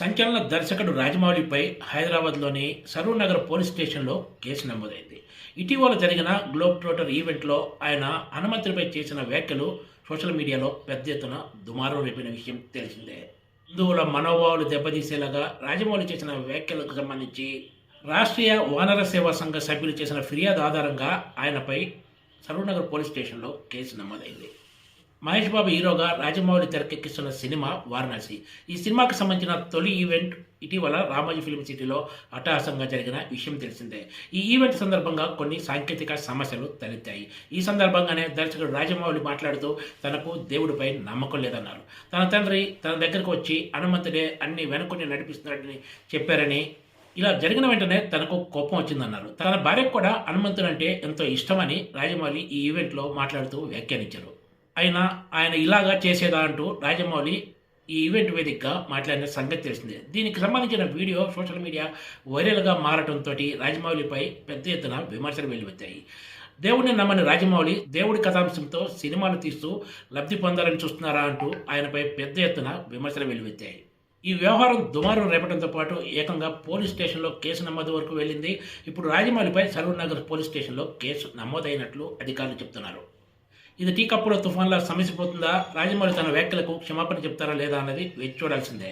సంచలన దర్శకుడు రాజమౌళిపై హైదరాబాద్లోని సరూర్ నగర్ పోలీస్ స్టేషన్లో కేసు నమోదైంది. ఇటీవల జరిగిన గ్లోబ్ ట్రోటర్ ఈవెంట్లో ఆయన హనుమంతుడిపై చేసిన వ్యాఖ్యలు సోషల్ మీడియాలో పెద్ద ఎత్తున దుమారం రేపిన విషయం తెలిసిందే. హిందువుల మనోభావాలు దెబ్బతీసేలాగా రాజమౌళి చేసిన వ్యాఖ్యలకు సంబంధించి రాష్ట్రీయ వానర సేవా సంఘ సభ్యులు చేసిన ఫిర్యాదు ఆధారంగా ఆయనపై సరూర్ నగర్ పోలీస్ స్టేషన్లో కేసు నమోదైంది. మహేష్ బాబు హీరోగా రాజమౌళి తెరకెక్కిస్తున్న సినిమా వారణాసి. ఈ సినిమాకి సంబంధించిన తొలి ఈవెంట్ ఇటీవల రామోజీ ఫిల్మ్ సిటీలో అట్టహాసంగా జరిగిన విషయం తెలిసిందే. ఈ ఈవెంట్ సందర్భంగా కొన్ని సాంకేతిక సమస్యలు తలెత్తాయి. ఈ సందర్భంగానే దర్శకుడు రాజమౌళి మాట్లాడుతూ తనకు దేవుడిపై నమ్మకం లేదన్నారు. తన తండ్రి తన దగ్గరకు వచ్చి హనుమంతుడే అన్ని వెనుకొని నడిపిస్తున్నాడని చెప్పారని ఇలా జరిగిన వెంటనే తనకు కోపం వచ్చిందన్నారు. తన భార్యకు కూడా హనుమంతుడు అంటే ఎంతో ఇష్టమని రాజమౌళి ఈ ఈవెంట్లో మాట్లాడుతూ వ్యాఖ్యానించారు. అయినా ఆయన ఇలాగా చేసేదా అంటూ రాజమౌళి ఈ ఈవెంట్ వేదికగా మాట్లాడిన సంగతి తెలిసిందే. దీనికి సంబంధించిన వీడియో సోషల్ మీడియా వైరల్గా మారడంతో రాజమౌళిపై పెద్ద ఎత్తున విమర్శలు వెల్లువెత్తాయి. దేవుడిని నమ్మని రాజమౌళి దేవుడి కథాంశంతో సినిమాలు తీస్తూ లబ్ధి పొందాలని చూస్తున్నారా అంటూ ఆయనపై పెద్ద ఎత్తున విమర్శలు వెల్లువెత్తాయి. ఈ వ్యవహారం దుమారం రేపడంతో పాటు ఏకంగా పోలీస్ స్టేషన్లో కేసు నమోదు వరకు వెళ్ళింది. ఇప్పుడు రాజమౌళిపై సరూర్ నగర్ పోలీస్ స్టేషన్లో కేసు నమోదైనట్లు అధికారులు చెప్తున్నారు. ఇది టీ కప్పుల తుఫాన్లా సమసిపోతుందా? రాజమౌళి తన వ్యాఖ్యలకు క్షమాపణ చెప్తారా లేదా అన్నది వేచి చూడాల్సిందే.